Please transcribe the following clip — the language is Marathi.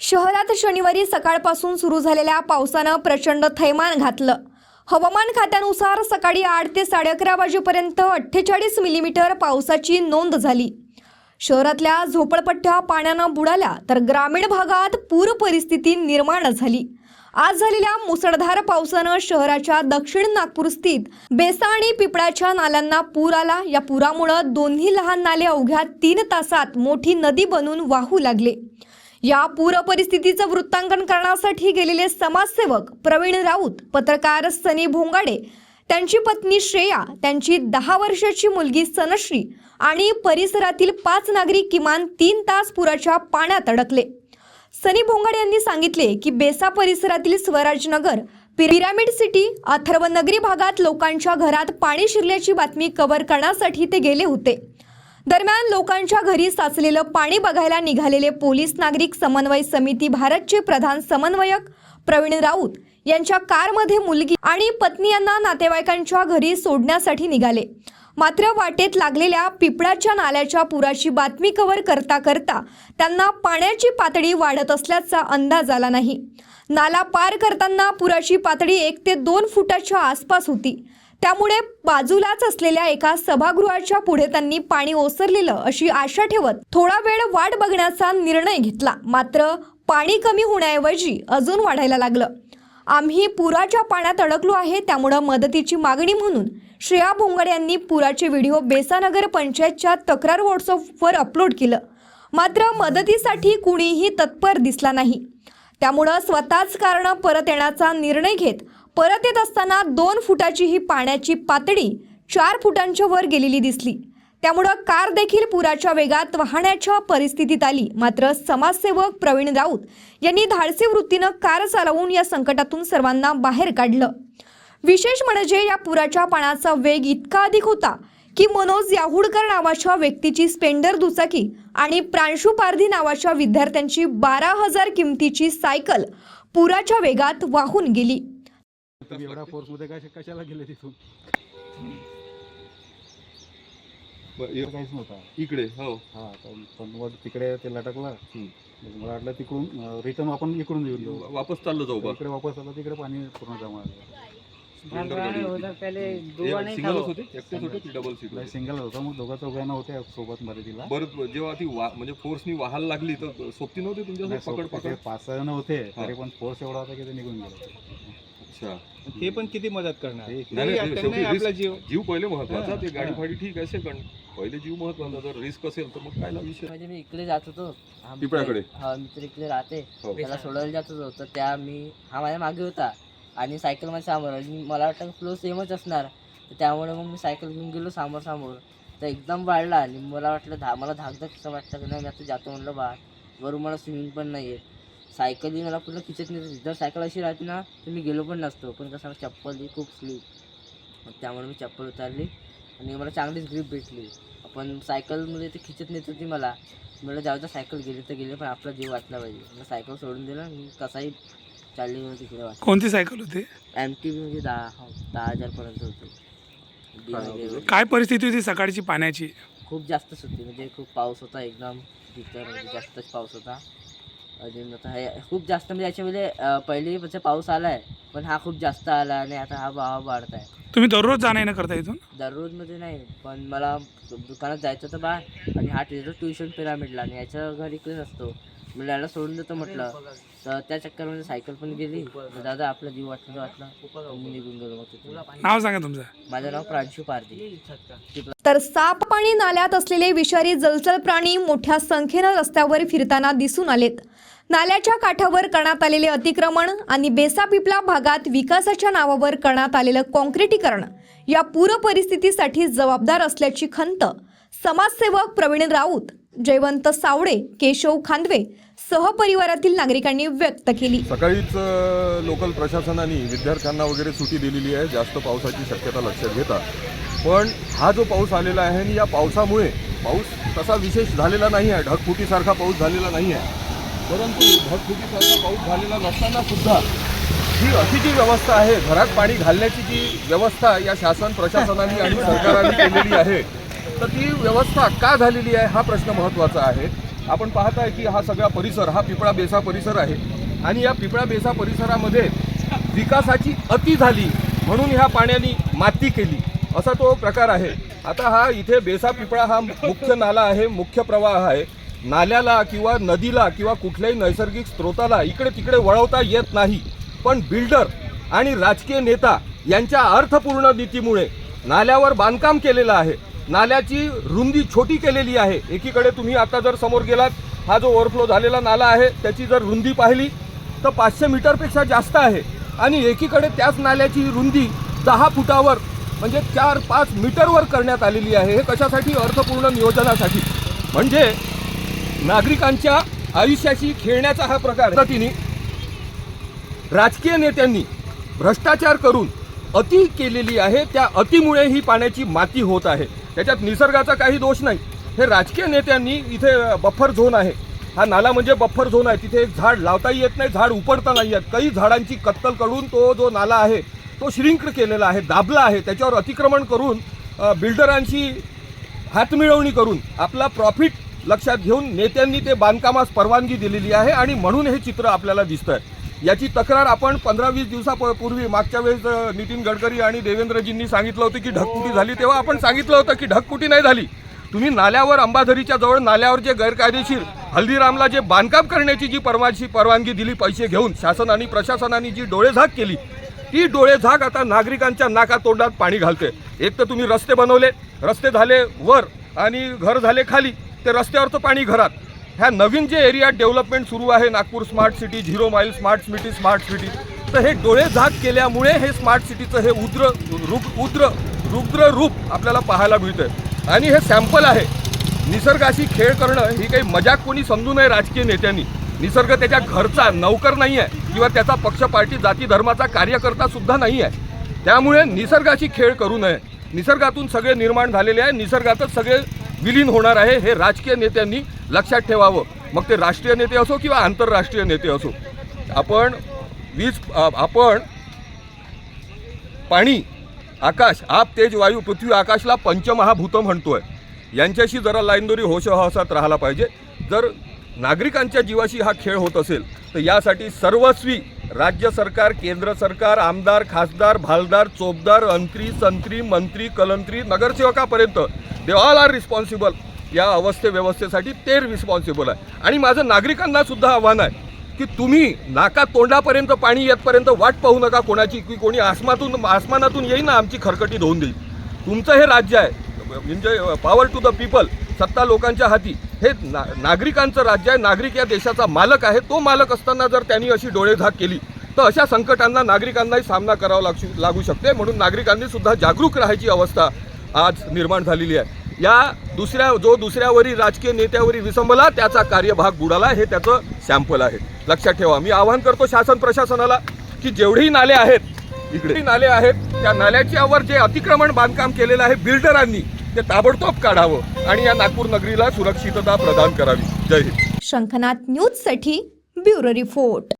शहरात शनिवारी सकाळपासून सुरू झालेल्या पावसानं प्रचंड थैमान घातलं. हवामान खात्यानुसार सकाळी आठ ते साडे अकरा वाजेपर्यंत अठ्ठेचाळीस मिलीमीटर पावसाची नोंद झाली. शहरातल्या झोपडपट्ट्या पाण्यानं बुडाल्या तर ग्रामीण भागात पूर परिस्थिती निर्माण झाली. आज झालेल्या मुसळधार पावसानं शहराच्या दक्षिण नागपूर स्थित बेसा आणि पिपळाच्या नाल्यांना पूर आला. या पुरामुळं दोन्ही लहान नाले अवघ्या तीन तासात मोठी नदी बनून वाहू लागले. या पूर परिस्थितीचं वृत्तांकन करण्यासाठी गेलेले समाजसेवक प्रवीण राऊत पत्रकार सनी भोंगाडे त्यांची पत्नी श्रेया त्यांची दहा वर्षाची मुलगी सनश्री आणि परिसरातील पाच नागरिक किमान तीन तास पुराच्या पाण्यात अडकले. सनी भोंगड यांनी सांगितले की बेसा परिसरातील स्वराजनगर पिरामिड सिटी अथर्व नगरी भागात लोकांच्या घरात पाणी शिरल्याची बातमी कव्हर करण्यासाठी ते गेले होते. दरम्यान लोकांच्या घरी साचलेलं पाणी बघायला निघालेले पोलीस नागरिक समन्वय समिती भारतचे प्रधान समन्वयक प्रवीण राऊत यांच्या कारमध्ये मुलगी आणि पत्नी यांना नातेवाईकांच्या घरी सोडण्यासाठी निघाले. मात्र वाटेत लागलेल्या पिपळाच्या नाल्याच्या पुराची बातमी कव्हर करता करता त्यांना पाण्याची पातळी वाढत असल्याचा अंदाज आला नाही. नाला पार करताना पुराची पातळी एक ते दोन फुटाच्या आसपास होती. त्यामुळे बाजूलाच असलेल्या एका सभागृहाच्या पुढे त्यांनी पाणी ओसरलेलं अशी आशा ठेवत थोडा वेळ वाट बघण्याचा निर्णय घेतला. मात्र पाणी कमी होण्याऐवजी अजून वाढायला लागलं. आम्ही पुराच्या पाण्यात अडकलो आहे त्यामुळं मदतीची मागणी म्हणून श्रेया भोंगड यांनी पुराचे व्हिडिओ बेसानगर पंचायतच्या तक्रार व्हॉट्सअपवर अपलोड केलं. मात्र मदतीसाठी कुणीही तत्पर दिसला नाही. त्यामुळं स्वतःच कारण परत येण्याचा निर्णय घेत परत येत असताना दोन फुटाची ही पाण्याची पातळी चार फुटांच्या वर गेलेली दिसली. त्यामुळं कार देखील पुराच्या वेगात वाहण्याच्या परिस्थितीत आली. मात्र समाजसेवक प्रवीण राऊत यांनी धाडसी वृत्तीनं कार चालवून या संकटातून सर्वांना बाहेर काढलं. विशेष म्हणजे या पुराच्या पाण्याचा वेग इतका अधिक होता की मनोज याहुडकर नावाच्या व्यक्तीची स्पेंडर दुचाकी आणि प्रांशू पारधी नावाच्या विद्यार्थ्यांची बारा हजार किमतीची सायकल पुराच्या वेगात वाहून गेली. कशाला काहीच नव्हता. इकडे हो. हा पण तिकडे ते लटकला. मला वाटलं तिकडून रिटर्न आपण इकडून येऊन वापस चाललो जाऊ इकडे वापस आला तिकडे पाणी पूर्ण जमा स्प्लेंडर गाडी होता होती. पहले दुआ नहीं था सिंगलच वो। होते एकटेच होते की डबल सीट होते सिंगल होता मग दोघा चौघांना होत्या सोबत मध्ये तिला बरं जेव्हा ती वा- म्हणजे फोर्सनी वाहायला लागली तर सोबती नव्हती पकड पकड पाच सहा जण होते हा. तरी पण फोर्स एवढा होता की ते निघून गेले अच्छा ते पण किती मदत करणार ते- नाही, नाही, त्यांनी शेवटी आपला risk- जीव जीव पहिले महत्त्वाचा ते गाडी. फाडी ठीक आहे सेकंड पहिले जीव महत्त्वाचा जर रिस्क असेल तर मग काय ना विषय म्हणजे मी इकडे जात होतो पिपळाकडे? हा मी तर इकडे राहते हो. त्याला सोडायला जात होतो तर त्या मी हा माझ्या मागे होता आणि सायकल माझ्यासमोर. आणि म्हणजे मला वाटतं फ्लो सेमच असणार. तर त्यामुळे मग मी सायकल घेऊन गेलो समोर समोर. तर एकदम वाढला आणि मला वाटलं धा मला धाक कसं वाटतं की नाही मी आता जातो म्हणलं बा वरून मला स्विमिंग पण नाही आहे सायकली मला पूर्ण खिचत नाही जर सायकल अशी राहते ना तर मी गेलो पण नसतो. पण कसं चप्पल ही खूप स्लीप त्यामुळे मी चप्पल उतारली आणि मला चांगलीच ग्रीप भेटली. पण सायकलमध्ये ते खिचत नेत होती मला. म्हणलं जाऊ सायकल गेली तर गेली पण आपला जीव वाचला पाहिजे. मग सायकल सोडून दिलं मी कसाही चालली गेलो तिकडे कोणती सायकल होती? एम टी व्ही म्हणजे दहा दहा हजारपर्यंत होती. काय बिना होतं? काय परिस्थिती होती सकाळची पाण्याची? खूप जास्तच होती म्हणजे खूप पाऊस होता एकदम. तिथं म्हणजे जास्तच पाऊस होता. अजून आता हे खूप जास्त म्हणजे याच्यामध्ये अं, पहिले म्हणजे पाऊस आला आहे पण हा खूप जास्त आला आणि आता हा भाव वाढत आहे तुम्ही दररोज जाणं येणं करता इथून? दररोजमध्ये नाही पण मला दुकानात जायचं होतं बाहेर आणि हा तिथं ट्युशन पिरामिडला आणि याच्या घर इकडेच असतो. मी याला सोडून देतो म्हटलं. तर त्या चक्करमध्ये सायकल पण गेली. तर दादा आपला जीव वाटला तर वाटला मी निघून गेलो मग तिथून. नाव सांगा तुमचं. माझं नाव प्रांशू पारधी. तर साप आणि नाल्यात असलेले विषारी जलचर प्राणी मोठ्या संख्येनं रस्त्यावर फिरताना दिसून आलेत. नाल्याच्या काठावर करण्यात आलेले अतिक्रमण आणि बेसापिपला भागात विकासाच्या नावावर करण्यात आलेलं कॉन्क्रिटीकरण या पूर परिस्थितीसाठी जबाबदार असल्याची खंत समाजसेवक प्रवीण राऊत जयवंत सावडे केशव खांदवे सहपरिवारातील नागरिकांनी व्यक्त केली. सकाळीच लोकल प्रशासनाने विद्यार्थ्यांना वगैरे सुटी दिलेली आहे. जास्त पावसाची शक्यता लक्षात घेता. पण हा जो पाऊस आलेला आहे आणि या पावसामुळे पाऊस तसा विशेष झालेला नाही आहे. ढगफुटीसारखा पाऊस झालेला नाही आहे. परंतु ढगफुटीसारखा पाऊस झालेला नसताना सुद्धा ही अशी जी व्यवस्था आहे घरात पाणी घालण्याची जी व्यवस्था या शासन प्रशासनाने आणि सरकारने केलेली आहे तर ती व्यवस्था का झालेली आहे हा प्रश्न महत्त्वाचा आहे. आपण पाहताय की हा सगळा परिसर हा पिपळा बेसा परिसर आहे आणि या पिपळा बेसा परिसरामध्ये विकासाची अति झाली म्हणून ह्या पाण्याने माती केली असा तो प्रकार आहे. आता हा इथे बेसा पिपळा हा मुख्य नाला आहे मुख्य प्रवाह आहे. नाल्याला किंवा नदीला किंवा कुठल्याही नैसर्गिक स्रोताला इकडे तिकडे वळवता येत नाही. पण बिल्डर आणि राजकीय नेता यांच्या अर्थपूर्ण नीतीमुळे नाल्यावर बांधकाम केलेलं आहे. नाल्याची रुंदी छोटी केलेली आहे. एकीकडे तुम्ही आता जर समोर गेलात हा जो ओव्हरफ्लो झालेला नाला आहे त्याची जर रुंदी पाहिली तर पाचशे मीटरपेक्षा जास्त आहे. आणि एकीकडे त्याच नाल्याची रुंदी दहा फुटावर म्हणजे चार पाच मीटरवर करण्यात आलेली आहे. हे कशासाठी? अर्थपूर्ण नियोजनासाठी. म्हणजे नागरिकांच्या आयुष्याशी खेळण्याचा हा प्रकार पद्धतीने राजकीय नेत्यांनी भ्रष्टाचार करून अति केलेली आहे. त्या अतिमुळे ही पाण्याची माती होत आहे. त्याच्यात निसर्गाचा काही दोष नाही. हे राजकीय नेत्यांनी इथे बफर झोन आहे. हा नाला म्हणजे बफर झोन आहे. तिथे एक झाड लावताही येत नाही झाड उपडता नाही येत. काही झाडांची कत्तल करून तो जो नाला आहे तो श्रिंक केलेला आहे दाबला आहे. त्याच्यावर अतिक्रमण करून बिल्डरांशी हातमिळवणी करून आपला प्रॉफिट लक्षात घेऊन नेत्यांनी ते बांधकामास परवानगी दिलेली आहे आणि म्हणून हे चित्र आपल्याला दिसतं आहे याची तक्रार आपण पंधरा वीस दिवसापूर्वी मागच्या वेळेस नितीन गडकरी आणि देवेंद्रजींनी सांगितलं होतं की ढगफुटी झाली तेव्हा आपण सांगितलं होतं की ढगफुटी नाही झाली. तुम्ही नाल्यावर अंबाझरीच्या जवळ नाल्यावर जे गैरकायदेशीर हल्दीरामला जे बांधकाम करण्याची जी परवानगी परवानगी दिली पैसे घेऊन शासन आणि प्रशासनाने जी डोळेझाक केली ती डोळेझाक आता नागरिकांच्या नाका तोंडात पाणी घालते एक तर तुम्ही रस्ते बनवले रस्ते झाले वर आणि घर झाले खाली. ते रस्त्यावरचं पाणी घरात. ह्या नवीन जे एरिया डेव्हलपमेंट सुरू आहे Nagpur smart city zero mile smart city smart city तर हे डोळे झाक केल्यामुळे हे स्मार्ट सिटीचं हे उद्र रुग उद्र रुद्र रूप आपल्याला पाहायला मिळतं आणि हे सॅम्पल आहे. निसर्गाशी खेळ करणं ही काही मजाक कोणी समजू नये राजकीय नेत्यांनी. निसर्ग त्याच्या घरचा नौकर नाही आहे किंवा त्याचा पक्ष पार्टी जाती धर्माचा कार्यकर्ता सुद्धा नाही आहे त्यामुळे निसर्गाशी खेळ करू नये. निसर्गातून सगळे निर्माण झालेले आहे. निसर्गातच सगळे विलीन होणार आहे हे राजकीय नेत्यांनी लक्षात ठेवावं. मग ते राष्ट्रीय नेते असो किंवा आंतरराष्ट्रीय नेते असो. आपण वीज आपण पाणी आकाश आप तेज वायू पृथ्वी आकाशला पंचमहाभूत म्हणतोय. यांच्याशी जरा लाईनदोरी दोरी हसात राहायला पाहिजे. जर नागरिकांच्या जीवाशी हा खेळ होत असेल तर यासाठी सर्वस्वी राज्य सरकार केंद्र सरकार आमदार खासदार भालदार चोपदार अंत्री संत्री मंत्री कलंत्री नगरसेवकापर्यंत दे ऑल आर रिस्पॉन्सिबल या अवस्थे व्यवस्थेसाठी ते रिस्पॉन्सिबल आहे. आणि माझं नागरिकांना सुद्धा आव्हान आहे की तुम्ही नाका तोंडापर्यंत पाणी येतपर्यंत वाट पाहू नका कोणाची की कोणी आसमातून आसमानातून येईन ना आमची खरकटी धुवून देईल. तुमचं हे राज्य आहे. म्हणजे पॉवर टू द पीपल सत्ता लोकांच्या हाती. हे ना नागरिकांचं राज्य आहे नागरिक या देशाचा मालक आहे तो मालक असताना जर त्यांनी अशी डोळेझाक केली तर अशा संकटांना नागरिकांनाही सामना करावा लागू लागू शकते. म्हणून नागरिकांनी सुद्धा जागरूक राहायची अवस्था आज निर्माण झालेली आहे. या दुसऱ्या जो दुसऱ्यावरील राजकीय नेत्यावरील विसंबला त्याचा कार्यभाग बुडाला. हे त्याचं सॅम्पल आहे. लक्षात ठेवा. मी आवाहन करतो शासन प्रशासनाला की जेवढेही नाले आहेत इकडे नाले आहेत त्या नाल्याच्यावर जे अतिक्रमण बांधकाम केलेलं आहे बिल्डरांनी ते ताबडतोब काढावं आणि या नागपूर नगरीला सुरक्षितता प्रदान करावी. जय हिंद. शंखनाथ न्यूजसाठी ब्युरो रिपोर्ट.